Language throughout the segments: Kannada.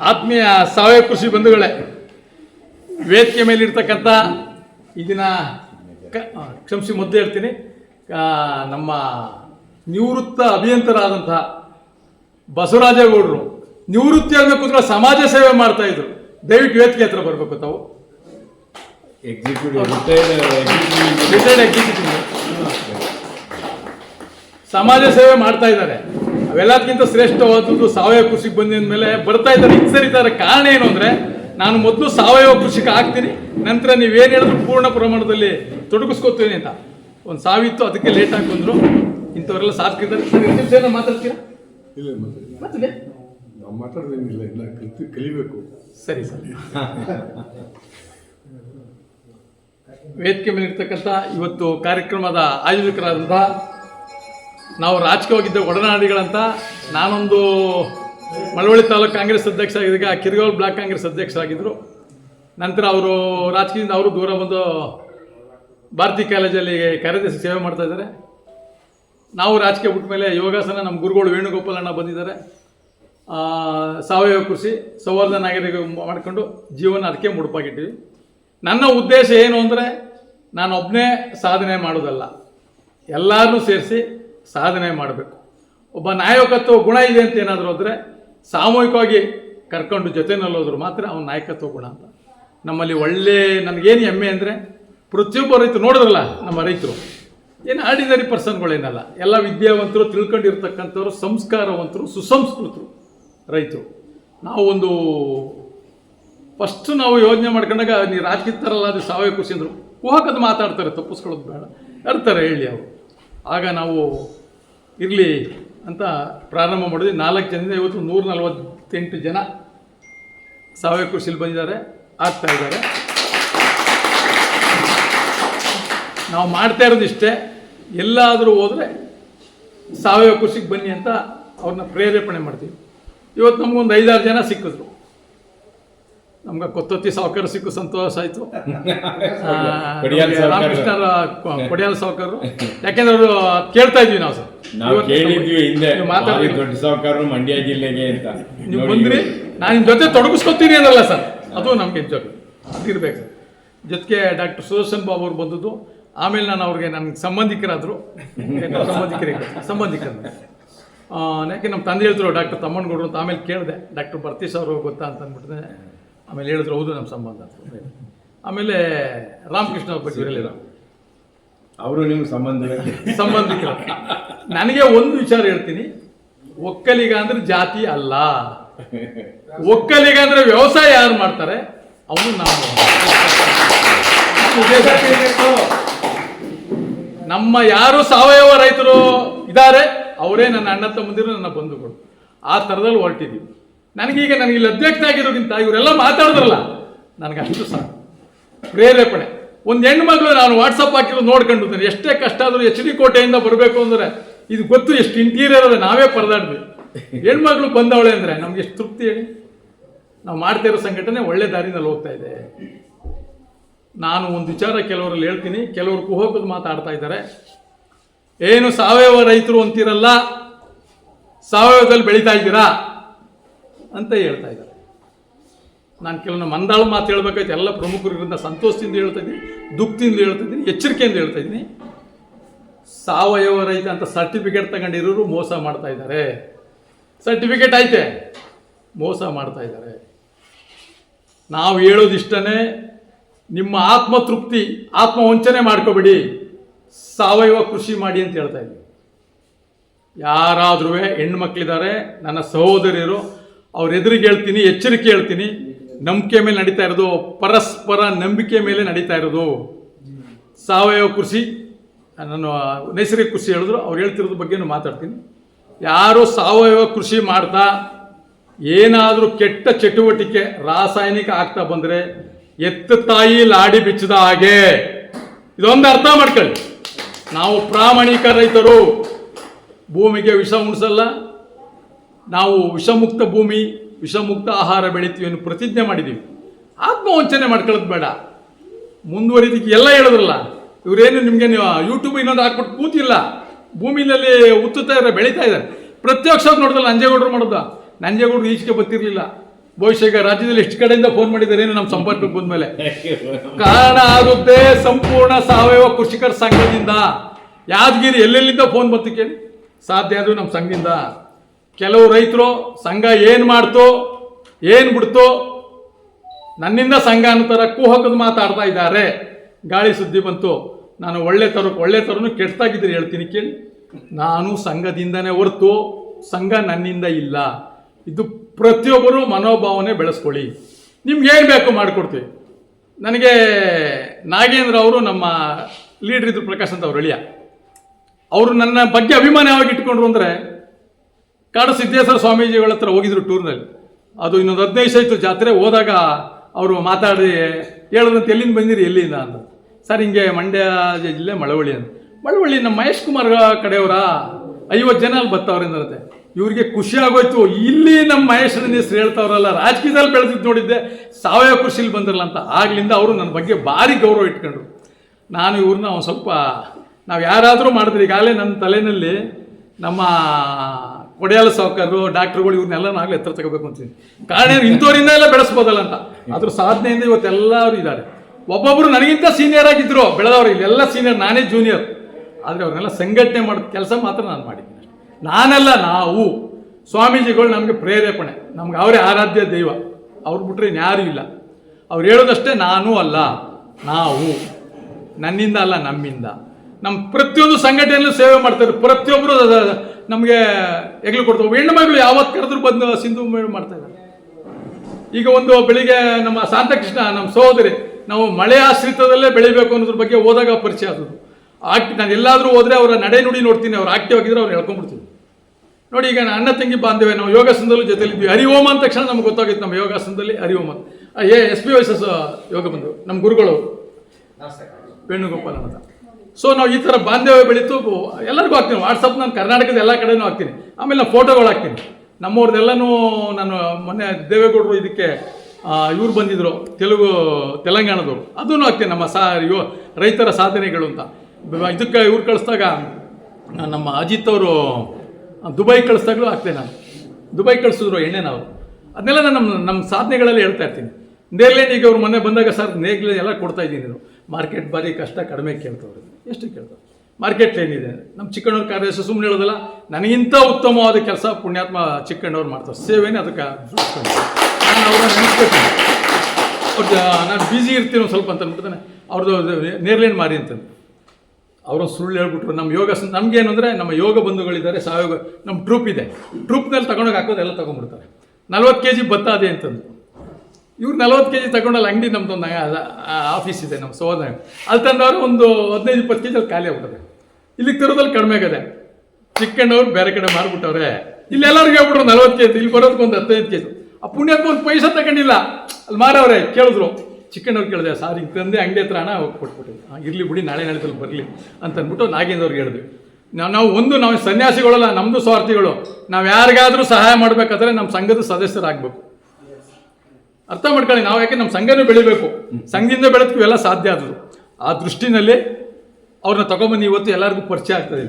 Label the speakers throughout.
Speaker 1: ಆತ್ಮೀಯ ಸಾವಯವ ಕೃಷಿ ಬಂಧುಗಳೇ ವೇದಿಕೆ ಮೇಲೆ ಇರ್ತಕ್ಕಂಥ ಇದನ್ನ ಕ- ಕ್ಷಮಿಸಿ ಮೊದಲೇ ಹೇಳ್ತೀನಿ. ನಮ್ಮ ನಿವೃತ್ತ ಅಭಿಯಂತರಾದಂತಹ ಬಸವರಾಜೇಗೌಡರು ನಿವೃತ್ತಿ ಆದ್ಮೇಲೆ ಕೂತ್ಕೊಂಡು ಸಮಾಜ ಸೇವೆ ಮಾಡ್ತಾ ಇದ್ರು. ದಯವಿಟ್ಟು ವೇದಿಕೆ ಹತ್ರ ಬರಬೇಕು ತಾವು.
Speaker 2: ಎಕ್ಸಿಕ್ಯೂಟಿವ್
Speaker 1: ಸಮಾಜ ಸೇವೆ ಮಾಡ್ತಾ ಇದ್ದಾರೆ. ಅವೆಲ್ಲದಕ್ಕಿಂತ ಶ್ರೇಷ್ಠವಾದದ್ದು ಸಾವಯವ ಕೃಷಿಗೆ ಬಂದಿದ ಮೇಲೆ ಬರ್ತಾ ಇದ್ದಾರೆ ಹಿಂಸರಿತಾರೆ ಕಾರಣ ಏನು ಅಂದರೆ ನಾನು ಮೊದಲು ಸಾವಯವ ಕೃಷಿಗೆ ಹಾಕ್ತೀನಿ ನಂತರ ನೀವೇನು ಹೇಳಿದ್ರು ಪೂರ್ಣ ಪ್ರಮಾಣದಲ್ಲಿ ತೊಡಗಿಸ್ಕೋತೀನಿ ಅಂತ. ಒಂದು ಸಾವಿತ್ತು ಅದಕ್ಕೆ ಲೇಟ್ ಆಗಿ ಬಂದರು ಇಂಥವರೆಲ್ಲ ಸಾಕಿದ್ದಾರೆ ಸರ್ ಏನೋ ಮಾತಾಡ್ತೀರಾ?
Speaker 3: ಇಲ್ಲ ಮತ್ತೆ ನಾವು ಮಾತಾಡೋದೇನಿಲ್ಲ ಇಲ್ಲ ಕಲಿತು ಕಲಿಬೇಕು.
Speaker 1: ಸರಿ ಸರ್. ವೇದಿಕೆ ಮೇಲೆ ಇರ್ತಕ್ಕಂಥ ಇವತ್ತು ಕಾರ್ಯಕ್ರಮದ ಆಯೋಜಕರಾದಂತಹ ನಾವು ರಾಜಕೀಯವಾಗಿದ್ದ ಒಡನಾಡಿಗಳಂತ ನಾನೊಂದು ಮಳವಳ್ಳಿ ತಾಲೂಕು ಕಾಂಗ್ರೆಸ್ ಅಧ್ಯಕ್ಷ ಆಗಿದ್ದಾಗ ಕಿರ್ಗೋಲ್ ಬ್ಲಾಕ್ ಕಾಂಗ್ರೆಸ್ ಅಧ್ಯಕ್ಷರಾಗಿದ್ದರು ನಂತರ ಅವರು ರಾಜಕೀಯದಿಂದ ಅವರು ದೂರ ಬಂದು ಭಾರತಿ ಕಾಲೇಜಲ್ಲಿ ಕಾರ್ಯದರ್ಶಿ ಸೇವೆ ಮಾಡ್ತಾ ಇದ್ದಾರೆ. ನಾವು ರಾಜಕೀಯ ಬಿಟ್ಟ ಮೇಲೆ ಯೋಗಾಸನ ನಮ್ಮ ಗುರುಗಳು ವೇಣುಗೋಪಾಲ್ ಅಣ್ಣ ಬಂದಿದ್ದಾರೆ. ಸಾವಯವ ಕೃಷಿ, ಸೌಹಾರ್ದ ನಾಗರಿಕ ಮಾಡಿಕೊಂಡು ಜೀವನ ಅದಕ್ಕೆ ಮುಡುಪಾಗಿಟ್ಟಿವಿ. ನನ್ನ ಉದ್ದೇಶ ಏನು ಅಂದರೆ ನಾನೊಬ್ಬನೇ ಸಾಧನೆ ಮಾಡೋದಲ್ಲ. ಎಲ್ಲರನ್ನೂ ಸೇರಿಸಿ ಸಾಧನೆ ಮಾಡಬೇಕು. ಒಬ್ಬ ನಾಯಕತ್ವ ಗುಣ ಇದೆ ಅಂತ ಏನಾದರೂ ಅಂದರೆ ಸಾಮೂಹಿಕವಾಗಿ ಕರ್ಕೊಂಡು ಜೊತೆನಲ್ಲೋದ್ರು ಮಾತ್ರ ಅವನ ನಾಯಕತ್ವ ಗುಣ ಅಂತ. ನಮ್ಮಲ್ಲಿ ಒಳ್ಳೆ ನನಗೇನು ಹೆಮ್ಮೆ ಅಂದರೆ ಪ್ರತಿಯೊಬ್ಬ ರೈತರು ನೋಡಿದ್ರಲ್ಲ ನಮ್ಮ ರೈತರು. ಏನು ಆರ್ಡಿನರಿ ಪರ್ಸನ್ಗಳೇನಲ್ಲ. ಎಲ್ಲ ವಿದ್ಯಾವಂತರು ತಿಳ್ಕೊಂಡಿರ್ತಕ್ಕಂಥವ್ರು, ಸಂಸ್ಕಾರವಂತರು, ಸುಸಂಸ್ಕೃತರು ರೈತರು. ನಾವು ಒಂದು ಫಸ್ಟ್ ನಾವು ಯೋಚನೆ ಮಾಡ್ಕೊಂಡಾಗ ನೀವು ರಾಜಕೀಯ ತರಲ್ಲ, ಅದು ಸಾವಯವ ಕೃಷಿ ಅಂದರು. ಕುಹಕದ ಮಾತಾಡ್ತಾರೆ, ತಪ್ಪಿಸ್ಕೊಳ್ಳೋದು ಬೇಡ. ಇರ್ತಾರೆ ಹೇಳಿ ಅವರು. ಆಗ ನಾವು ಇರಲಿ ಅಂತ ಪ್ರಾರಂಭ ಮಾಡಿದ್ವಿ. ನಾಲ್ಕು ಜನದಿಂದ ಇವತ್ತು ನೂರ ನಲವತ್ತೆಂಟು ಜನ ಸಾವಯವ ಕೃಷಿಲಿ ಬಂದಿದ್ದಾರೆ, ಆಗ್ತಾ ಇದ್ದಾರೆ. ನಾವು ಮಾಡ್ತಾ ಇರೋದು ಇಷ್ಟೇ. ಎಲ್ಲಾದರೂ ಹೋದರೆ ಸಾವಯವ ಕೃಷಿಗೆ ಬನ್ನಿ ಅಂತ ಅವ್ರನ್ನ ಪ್ರೇರೇಪಣೆ ಮಾಡ್ತೀವಿ. ಇವತ್ತು ನಮಗೊಂದು ಐದಾರು ಜನ ಸಿಕ್ಕಿದ್ರು. ನಮ್ಗೆ ಕೊತ್ತೊತ್ತಿ ಸಾವುಕಾರ ಸಿಕ್ಕು ಸಂತೋಷ ಆಯಿತು. ರಾಮಕೃಷ್ಣರ ಕೊಡಿಯಾಲ ಸಾವುಕಾರರು. ಯಾಕೆಂದ್ರೆ ಅವರು ಕೇಳ್ತಾ ಇದ್ವಿ ನಾವು ಸರ್.
Speaker 2: ನಾವು ಕೇಳಿದ್ವಿ ಹಿಂದೆ. ದೊಡ್ಡ ಸಾವುಕಾರರು ಮಂಡ್ಯ ಜಿಲ್ಲೆಗೆ ಅಂತ.
Speaker 1: ನೀವು ಬಂದ್ರಿ ನಾನು ನಿಮ್ಮ ಜೊತೆ ತೊಡಗಿಸ್ಕೊತೀನಿ ಅನ್ನಲ್ಲ ಸರ್. ಅದು ನಮಗೆ ಜೊತೆ. ಅದಿರ್ಬೇಕು ಸರ್. ಜೊತೆಗೆ ಡಾಕ್ಟರ್ ಸುದರ್ಶನ್ ಬಾಬು ಅವ್ರು ಬಂದದ್ದು. ಆಮೇಲೆ ನಾನು ಅವ್ರಿಗೆ ನನ್ನ ಸಂಬಂಧಿಕರಾದರು. ಸಂಬಂಧಿಕರಿಗೆ ಸಂಬಂಧಿಕರು ಯಾಕೆ ನಮ್ಮ ತಂದೆ ಹೇಳಿದ್ರು ಡಾಕ್ಟರ್ ತಮ್ಮಣ್ಣಗೌಡರು ಅಂತ ಆಮೇಲೆ ಕೇಳಿದೆ. ಡಾಕ್ಟರ್ ಭರ್ತೀಶ್ ಅವರು ಗೊತ್ತಾ ಅಂತ ಅಂದ್ಬಿಟ್ಟಿದೆ ಆಮೇಲೆ ಹೇಳಿದ್ರು ಹೌದು ನಮ್ಮ ಸಂಬಂಧ ಅಂತ. ಆಮೇಲೆ ರಾಮಕೃಷ್ಣ ಅವ್ರ ಬಗ್ಗೆ
Speaker 2: ಅವರು ನಿಮ್ಮ ಸಂಬಂಧ?
Speaker 1: ಸಂಬಂಧಿಕರ. ನನಗೆ ಒಂದು ವಿಚಾರ ಹೇಳ್ತೀನಿ. ಒಕ್ಕಲಿಗ ಅಂದ್ರೆ ಜಾತಿ ಅಲ್ಲ. ಒಕ್ಕಲಿಗ ಅಂದ್ರೆ ವ್ಯವಸಾಯ ಯಾರು ಮಾಡ್ತಾರೆ? ಅವನು ನಾವು. ನಮ್ಮ ಯಾರು ಸಾವಯವ ರೈತರು ಇದ್ದಾರೆ ಅವರೇ ನನ್ನ ಅಣ್ಣ ತಮ್ಮಂದಿರು ನನ್ನ ಬಂಧುಗಳು. ಆ ಥರದಲ್ಲಿ ಹೊರಟಿದ್ದೀವಿ. ನನಗೀಗ ನನಗೆ ಇಲ್ಲಿ ಅಧ್ಯಕ್ಷ ಆಗಿರೋಕ್ಕಿಂತ ಇವರೆಲ್ಲ ಮಾತಾಡಿದ್ರಲ್ಲ, ನನಗೆ ಅಷ್ಟು ಸಾಕು. ಪ್ರೇರೇಪಣೆ. ಒಂದು ಹೆಣ್ಣು ಮಗಳು ನಾನು ವಾಟ್ಸಪ್ ಹಾಕಿರೋದು ನೋಡ್ಕೊಂಡಿದ್ದೇನೆ ಎಷ್ಟೇ ಕಷ್ಟ ಆದರೂ ಎಚ್ ಡಿ ಕೋಟೆಯಿಂದ ಬರಬೇಕು ಅಂದರೆ ಇದು ಗೊತ್ತು, ಎಷ್ಟು ಇಂಟೀರಿಯರ್ ಅದ, ನಾವೇ ಪರದಾಡ್ವಿ ಹೆಣ್ಮಗಳು ಬಂದವಳೆ ಅಂದರೆ ನಮ್ಗೆ ಎಷ್ಟು ತೃಪ್ತಿ ಹೇಳಿ? ನಾವು ಮಾಡ್ತಾ ಇರೋ ಸಂಘಟನೆ ಒಳ್ಳೆ ದಾರಿನಲ್ಲಿ ಹೋಗ್ತಾ ಇದೆ. ನಾನು ಒಂದು ವಿಚಾರ ಕೆಲವರಲ್ಲಿ ಹೇಳ್ತೀನಿ. ಕೆಲವರು ಕುಹೋಗದ ಮಾತಾಡ್ತಾ ಇದ್ದಾರೆ. ಏನು ಸಾವಯವ ರೈತರು ಅಂತಿರಲ್ಲ, ಸಾವಯವದಲ್ಲಿ ಬೆಳೀತಾ ಇದ್ದೀರಾ? ಅಂತ ಹೇಳ್ತಾ ಇದ್ದಾರೆ. ನಾನು ಕೆಲವೊಂದು ಮಂದಾಳ ಮಾತು ಹೇಳ್ಬೇಕಾಯ್ತು. ಎಲ್ಲ ಪ್ರಮುಖರಿಂದ ಸಂತೋಷದಿಂದ ಹೇಳ್ತಾ ಇದ್ದೀನಿ, ದುಃಖದಿಂದ ಹೇಳ್ತಾ ಇದ್ದೀನಿ, ಎಚ್ಚರಿಕೆಯಿಂದ ಹೇಳ್ತಾ ಇದ್ದೀನಿ. ಸಾವಯವ ರೈತ ಅಂತ ಸರ್ಟಿಫಿಕೇಟ್ ತಗೊಂಡಿರೋರು ಮೋಸ ಮಾಡ್ತಾ ಇದ್ದಾರೆ. ಸರ್ಟಿಫಿಕೇಟ್ ಐತೆ. ಮೋಸ ಮಾಡ್ತಾ ಇದ್ದಾರೆ. ನಾವು ಹೇಳೋದಿಷ್ಟನೇ, ನಿಮ್ಮ ಆತ್ಮತೃಪ್ತಿ ಆತ್ಮ ವಂಚನೆ ಮಾಡ್ಕೋಬೇಡಿ. ಸಾವಯವ ಕೃಷಿ ಮಾಡಿ ಅಂತ ಹೇಳ್ತಾ ಇದ್ದೀವಿ ಯಾರಾದ್ರೂ ಹೆಣ್ಮಕ್ಳಿದ್ದಾರೆ ನನ್ನ ಸಹೋದರಿಯರು ಅವ್ರ ಎದುರಿಗೆ ಹೇಳ್ತೀನಿ, ಎಚ್ಚರಿಕೆ ಹೇಳ್ತೀನಿ. ನಂಬಿಕೆ ಮೇಲೆ ನಡೀತಾ ಇರೋದು, ಪರಸ್ಪರ ನಂಬಿಕೆ ಮೇಲೆ ನಡೀತಾ ಇರೋದು. ಸಾವಯವ ಕೃಷಿ, ನಾನು ನೈಸರ್ಗಿಕ ಕೃಷಿ ಹೇಳಿದ್ರು, ಅವ್ರು ಹೇಳ್ತಿರೋದ್ರ ಬಗ್ಗೆನೂ ಮಾತಾಡ್ತೀನಿ. ಯಾರು ಸಾವಯವ ಕೃಷಿ ಮಾಡ್ತಾ ಏನಾದರೂ ಕೆಟ್ಟ ಚಟುವಟಿಕೆ ರಾಸಾಯನಿಕ ಆಗ್ತಾ ಬಂದರೆ ಎತ್ತ ತಾಯಿ ಲಾಡಿ ಬಿಚ್ಚಿದ ಹಾಗೆ. ಇದೊಂದು ಅರ್ಥ ಮಾಡ್ಕೊಳ್ಳಿ. ನಾವು ಪ್ರಾಮಾಣಿಕ ರೈತರು, ಭೂಮಿಗೆ ವಿಷ ಉಣಿಸಲ್ಲ ನಾವು ವಿಷಮುಕ್ತ ಭೂಮಿ, ವಿಷಮುಕ್ತ ಆಹಾರ ಬೆಳಿತೀವಿ ಅನ್ನೋ ಪ್ರತಿಜ್ಞೆ ಮಾಡಿದ್ದೀವಿ ಆತ್ಮವಂಚನೆ ಮಾಡ್ಕೊಳ್ಳೋದು ಬೇಡ. ಮುಂದುವರಿದಕ್ಕೆ ಎಲ್ಲ ಹೇಳಿದ್ರಲ್ಲ, ಇವರೇನು ನಿಮಗೆ ಯೂಟ್ಯೂಬ್ ಇನ್ನೊಂದು ಹಾಕ್ಬಿಟ್ಟು ಕೂತಿಲ್ಲ. ಭೂಮಿನಲ್ಲಿ ಉತ್ತುತ್ತಾ ಇದ್ದಾರೆ, ಬೆಳೀತಾ ಇದ್ದಾರೆ. ಪ್ರತ್ಯಕ್ಷ ನೋಡಿದ್ರಲ್ಲ, ನಂಜೇಗೌಡರು ಮಾಡೋದು. ನಂಜೇಗೌಡರು ಈಚೆಗೆ ಬರ್ತಿರ್ಲಿಲ್ಲ. ಬಹುಶಃ ಈಗ ರಾಜ್ಯದಲ್ಲಿ ಎಷ್ಟು ಕಡೆಯಿಂದ ಫೋನ್ ಮಾಡಿದ್ದಾರೆ ಏನು ನಮ್ಮ ಸಂಪರ್ಕಕ್ಕೆ ಬಂದ್ಮೇಲೆ. ಕಾರಣ ಆಗುತ್ತೆ ಸಂಪೂರ್ಣ ಸಾವಯವ ಕೃಷಿಕರ ಸಂಘದಿಂದ. ಯಾದಗಿರಿ ಎಲ್ಲೆಲ್ಲಿಂದ ಫೋನ್ ಬಂತು ಕೇಳಿ. ಸಾಧ್ಯ ಅದು ನಮ್ಮ ಸಂಘದಿಂದ. ಕೆಲವು ರೈತರು ಸಂಘ ಏನು ಮಾಡ್ತೋ, ಏನು ಬಿಡ್ತೋ, ನನ್ನಿಂದ ಸಂಘ ಅನ್ನೋ ಥರ ಕುಹಕದ ಮಾತಾಡ್ತಾ ಇದ್ದಾರೆ. ಗಾಳಿ ಸುದ್ದಿ ಬಂತು. ನಾನು ಒಳ್ಳೆ ತರಕ್ಕೆ ಒಳ್ಳೆ ಥರನು ಕೆಟ್ಟದಾಗಿದ್ದರೆ ಹೇಳ್ತೀನಿ ಕೇಳಿ. ನಾನು ಸಂಘದಿಂದನೇ ಹೊರತು ಸಂಘ ನನ್ನಿಂದ ಇಲ್ಲ. ಇದು ಪ್ರತಿಯೊಬ್ಬರು ಮನೋಭಾವನೆ ಬೆಳೆಸ್ಕೊಳ್ಳಿ. ನಿಮ್ಗೆ ಏನು ಬೇಕು ಮಾಡಿಕೊಡ್ತೀವಿ. ನನಗೆ ನಾಗೇಂದ್ರ ಅವರು ನಮ್ಮ ಲೀಡ್ರ್ ಇದ್ರು ಪ್ರಕಾಶ್ ಅಂತ ಅವ್ರು ಅಳಿಯ ಅವರು ನನ್ನ ಬಗ್ಗೆ ಅಭಿಮಾನ ಯಾವಾಗ ಇಟ್ಕೊಂಡ್ರು ಅಂದರೆ ಕಾಡು ಸಿದ್ದೇಶ್ವರ ಸ್ವಾಮೀಜಿಗಳ ಹತ್ರ ಹೋಗಿದ್ರು ಟೂರ್ನಲ್ಲಿ. ಅದು ಇನ್ನೊಂದು ಹದಿನೈದು ಇತ್ತು ಜಾತ್ರೆ, ಹೋದಾಗ ಅವರು ಮಾತಾಡಿ ಹೇಳಿದ್ರಂತ ಎಲ್ಲಿಂದ ಬಂದಿರಿ, ಎಲ್ಲಿಂದ? ಅಂತ ಸರ್, ಹಿಂಗೆ ಮಂಡ್ಯ ಜಿಲ್ಲೆ ಮಳವಳ್ಳಿ ಅಂತ. ಮಳವಳ್ಳಿ ನಮ್ಮ ಮಹೇಶ್ ಕುಮಾರ್ ಕಡೆಯವರ ಐವತ್ತು ಜನ ಅಲ್ಲಿ ಬರ್ತಾವ್ರಿಂದಂತೆ ಇವರಿಗೆ ಖುಷಿ ಆಗೋಯ್ತು. ಇಲ್ಲಿ ನಮ್ಮ ಮಹೇಶ್ವರನ ಹೆಸರು ಹೇಳ್ತಾವ್ರಲ್ಲ, ರಾಜಕೀಯದಲ್ಲಿ ಬೆಳೆದಿದ್ದು ನೋಡಿದ್ದೆ. ಸಾವಯವ ಕೃಷಿಲಿ ಬಂದಿರಲ್ಲ ಅಂತ. ಆಗ್ಲಿಂದ ಅವರು ನನ್ನ ಬಗ್ಗೆ ಭಾರಿ ಗೌರವ ಇಟ್ಕೊಂಡ್ರು. ನಾನು ಇವ್ರನ್ನ ಒಂದು ಸ್ವಲ್ಪ, ನಾವು ಯಾರಾದರೂ ಮಾಡಿದ್ರೆ ಈಗಾಗಲೇ ನನ್ನ ತಲೆಯಲ್ಲಿ ನಮ್ಮ ಕೊಡಿಯಾಲ ಸಾವುಕಾರರು, ಡಾಕ್ಟ್ರುಗಳು ಇವ್ರನ್ನೆಲ್ಲ ನಾಗಲೇ ಎತ್ತರ ತಗೋಬೇಕು ಅಂತೀನಿ. ಕಾರಣ ಏನು? ಇಂಥವ್ರಿಂದ ಎಲ್ಲ ಬೆಳೆಸ್ಬೋದಲ್ಲ ಅಂತ. ಅದ್ರ ಸಾಧನೆಯಿಂದ ಇವತ್ತೆಲ್ಲರೂ ಇದ್ದಾರೆ. ಒಬ್ಬೊಬ್ಬರು ನನಗಿಂತ ಸೀನಿಯರ್ ಆಗಿದ್ರು, ಬೆಳೆದವರು ಇಲ್ಲೆಲ್ಲ ಸೀನಿಯರ್ ನಾನೇ ಜೂನಿಯರ್ ಆದರೆ ಅವ್ರನ್ನೆಲ್ಲ ಸಂಘಟನೆ ಮಾಡಿದ ಕೆಲಸ ಮಾತ್ರ ನಾನು ಮಾಡಿದ್ದೀನಿ. ನಾನಲ್ಲ, ನಾವು. ಸ್ವಾಮೀಜಿಗಳು ನಮಗೆ ಪ್ರೇರೇಪಣೆ. ನಮ್ಗೆ ಅವರೇ ಆರಾಧ್ಯ ದೈವ. ಅವ್ರು ಬಿಟ್ಟರೆ ಇನ್ಯಾರೂ ಇಲ್ಲ. ಅವ್ರು ಹೇಳೋದಷ್ಟೇ ನಾನು ಅಲ್ಲ, ನಾವು. ನನ್ನಿಂದ ಅಲ್ಲ, ನಮ್ಮಿಂದ. ನಮ್ಮ ಪ್ರತಿಯೊಂದು ಸಂಘಟನೆಯಲ್ಲೂ ಸೇವೆ ಮಾಡ್ತಾರೆ. ಪ್ರತಿಯೊಬ್ಬರು ನಮಗೆ ಹೆಗ್ಲು ಕೊಡ್ತಾರೆ. ಹೆಣ್ಣು ಮಗಳು ಯಾವತ್ತು ಕರೆದ್ರು ಬಂದು ಸಿಂಧು ಮಾಡ್ತಾ ಇದ್ದಾರೆ. ಈಗ ಒಂದು ಬೆಳಿಗ್ಗೆ ನಮ್ಮ ಶಾಂತಕೃಷ್ಣ ನಮ್ಮ ಸಹೋದರಿ ನಾವು ಮಳೆ ಆಶ್ರಿತದಲ್ಲೇ ಬೆಳಿಬೇಕು ಅನ್ನೋದ್ರ ಬಗ್ಗೆ ಹೋದಾಗ ಪರಿಚಯ ಆದದ್ದು. ಆಕ್ಟ್ ನಾನು ಎಲ್ಲಾದರೂ ಹೋದರೆ ಅವರ ನಡೆ ನುಡಿ ನೋಡ್ತೀನಿ ಅವ್ರು ಆಕ್ಟಿವ್ ಆಗಿದ್ರೆ ಅವ್ರು ಹೇಳ್ಕೊಂಡ್ಬಿಡ್ತೀನಿ ನೋಡಿ ಈಗ ನಾನು ಅಣ್ಣ ತಂಗಿ ಬಾಂಧವ್ಯ ನಾವು ಯೋಗಾಸನದಲ್ಲೂ ಜೊತೆಲಿದ್ವಿ. ಹರಿಓಮ ಅಂದ ತಕ್ಷಣ ನಮ್ಗೆ ಗೊತ್ತಾಗಿತ್ತು ನಮ್ಮ ಯೋಗಾಸನದಲ್ಲಿ ಹರಿಓಮ ಅಂತ. ಎ ಎಸ್ ಪಿ ವೈಸಸ್ ಯೋಗ ಬಂದು ನಮ್ಮ ಗುರುಗಳು ವೇಣುಗೋಪಾಲ್ ಅಂತ ಸೊ ನಾವು ಈ ಥರ ಬಾಂಧವ್ಯ ಬೆಳೀತು ಎಲ್ಲರಿಗೂ ಹಾಕ್ತೀನಿ. ವಾಟ್ಸಪ್ ನಾನು ಕರ್ನಾಟಕದ ಎಲ್ಲ ಕಡೆನೂ ಹಾಕ್ತೀನಿ. ಆಮೇಲೆ ನಾನು ಫೋಟೋಗಳು ಹಾಕ್ತೀನಿ. ನಮ್ಮವ್ರದ್ದೆಲ್ಲನೂ ನಾನು ಮೊನ್ನೆ ದೇವೇಗೌಡರು ಇದಕ್ಕೆ ಇವ್ರು ಬಂದಿದ್ದರು ತೆಲುಗು, ತೆಲಂಗಾಣದವರು. ಅದೂ ಹಾಕ್ತೀನಿ ನಮ್ಮ ಸಾ ಯೋ ರೈತರ ಸಾಧನೆಗಳು ಅಂತ. ಇದಕ್ಕೆ ಇವ್ರು ಕಳಿಸ್ದಾಗ ನಮ್ಮ ಅಜಿತ್ ಅವರು, ದುಬೈ ಕಳಿಸ್ದಾಗಲೂ ಹಾಕ್ತೇನೆ ನಾನು. ದುಬೈ ಕಳಿಸಿದ್ರು ನಾವು. ಅದನ್ನೆಲ್ಲ ನಾನು ನಮ್ಮ ನಮ್ಮ ಸಾಧನೆಗಳಲ್ಲಿ ಹೇಳ್ತಾ ಇರ್ತೀನಿ. ನೇರ್ಲೇನಿಗೆ ಅವ್ರು ಮೊನ್ನೆ ಬಂದಾಗ ಸರ್ ನೇಗ್ಲೆ ಎಲ್ಲ ಕೊಡ್ತಾ ಇದ್ದೀನಿ ನಾನು ಮಾರ್ಕೆಟ್ ಬಾರಿ ಕಷ್ಟ ಕಡಿಮೆ ಕೇಳ್ತವ್ರೆ. ಎಷ್ಟು ಕೇಳ್ತಾರೆ ಮಾರ್ಕೆಟ್ ಏನಿದೆ? ನಮ್ಮ ಚಿಕ್ಕಣ್ಣವ್ರ ಕಾರ್ಯ ಸುಮ್ಮನೆ ಹೇಳೋದಲ್ಲ, ನನಗಿಂತ ಉತ್ತಮವಾದ ಕೆಲಸ ಪುಣ್ಯಾತ್ಮ ಚಿಕ್ಕಣ್ಣವ್ರು ಮಾಡ್ತಾರೆ. ಸೇವೆನೇ ಅದಕ್ಕೆ ನಾನು ಅವ್ರನ್ನ ನೆನೆಸ್ಕೊಳ್ತೀನಿ ನಾನು ಬ್ಯುಸಿ ಇರ್ತೀನಿ ಸ್ವಲ್ಪ ಅಂತ ಅಂದ್ಬಿಡ್ತಾನೆ ಅವ್ರದ್ದು ನೇರ್ಲೇನು ಮಾರಿ ಅಂತ. ಅವರು ಸುಳ್ಳು ಹೇಳ್ಬಿಟ್ರು. ನಮ್ಮ ಯೋಗ ನಮಗೇನು ಅಂದರೆ ನಮ್ಮ ಯೋಗ ಬಂಧುಗಳಿದ್ದಾರೆ ಸಾವಯವ ನಮ್ಮ ಟ್ರೂಪ್ ಇದೆ. ಟ್ರೂಪ್ನಲ್ಲಿ ತಗೊಂಡೋಗಿ ಹಾಕೋದು ಎಲ್ಲ ತೊಗೊಂಡ್ಬಿಡ್ತಾರೆ. ನಲ್ವತ್ತು ಕೆ ಜಿ ಭತ್ತ ಅದೇ ಅಂತಂದು ಇವ್ರು ನಲ್ವತ್ತು ಕೆ ಜಿ ತಗೊಂಡಲ್ಲಿ ಅಂಗಡಿ ನಮ್ದೊಂದು ಆಫೀಸ್ ಇದೆ ನಮ್ಮ ಸೋದರ. ಅಲ್ಲಿ ತಂದವರು ಒಂದು ಹದಿನೈದು, ಇಪ್ಪತ್ತು ಕೆ ಜಿ ಅಲ್ಲಿ ಖಾಲಿ ಆಗ್ಬಿಟ್ಟದೆ ಇಲ್ಲಿಗೆ ತರೋದಲ್ಲಿ ಕಡಿಮೆ ಆಗದೆ. ಚಿಕ್ಕಣ್ಣವ್ರು ಬೇರೆ ಕಡೆ ಮಾರ್ಬಿಟ್ಟವ್ರೆ. ಇಲ್ಲಿ ಎಲ್ಲರಿಗೂ ಹೇಳ್ಬಿಟ್ರು ನಲ್ವತ್ತು ಕೆ ಜಿ ಇಲ್ಲಿ ಬರೋದಕ್ಕೆ ಒಂದು ಹದಿನೈದು ಕೆ ಜಿ ಆ ಪುಣ್ಯಕ್ಕೆ ಒಂದು ಪೈಸಾ ತಗೊಂಡಿಲ್ಲ. ಅಲ್ಲಿ ಮಾರವ್ರೆ, ಕೇಳಿದ್ರು. ಚಿಕ್ಕಣ್ಣವ್ರು ಕೇಳಿದೆ, ಸಾರ್, ಹಿಂಗೆ ತಂದೆ ಅಂಗಡಿ ಹತ್ರ ಹಣ ಹೋಗಿ ಕೊಟ್ಬಿಟ್ಟು ಇರಲಿ ಬಿಡಿ, ನಾಳೆ ನಾಳೆದಲ್ಲಿ ಬರಲಿ. ಅಂತ ಅಂದ್ಬಿಟ್ಟು ನಾಗೇಂದ್ರವ್ರಿಗೆ ಹೇಳಿದ್ವಿ. ನಾವು ನಾವು ಒಂದು, ನಾವು ಸನ್ಯಾಸಿಗಳಲ್ಲ ನಮ್ಮದು ಸ್ವಾರ್ಥಿಗಳು. ನಾವು ಯಾರಿಗಾದರೂ ಸಹಾಯ ಮಾಡಬೇಕಾದ್ರೆ ನಮ್ಮ ಸಂಘದ ಸದಸ್ಯರಾಗಬೇಕು. ಅರ್ಥ ಮಾಡ್ಕೊಳ್ಳಿ, ನಾವು ಯಾಕೆ ನಮ್ಮ ಸಂಘನೂ ಬೆಳಿಬೇಕು? ಸಂಘದಿಂದ ಬೆಳೆದ್ಕು ಎಲ್ಲ ಸಾಧ್ಯ ಆದರು ಆ ದೃಷ್ಟಿನಲ್ಲಿ ಅವ್ರನ್ನ ತಗೊಂಬನ್ನಿ, ಇವತ್ತು ಎಲ್ಲರಿಗೂ ಪರಿಚಯ ಆಗ್ತದೆ.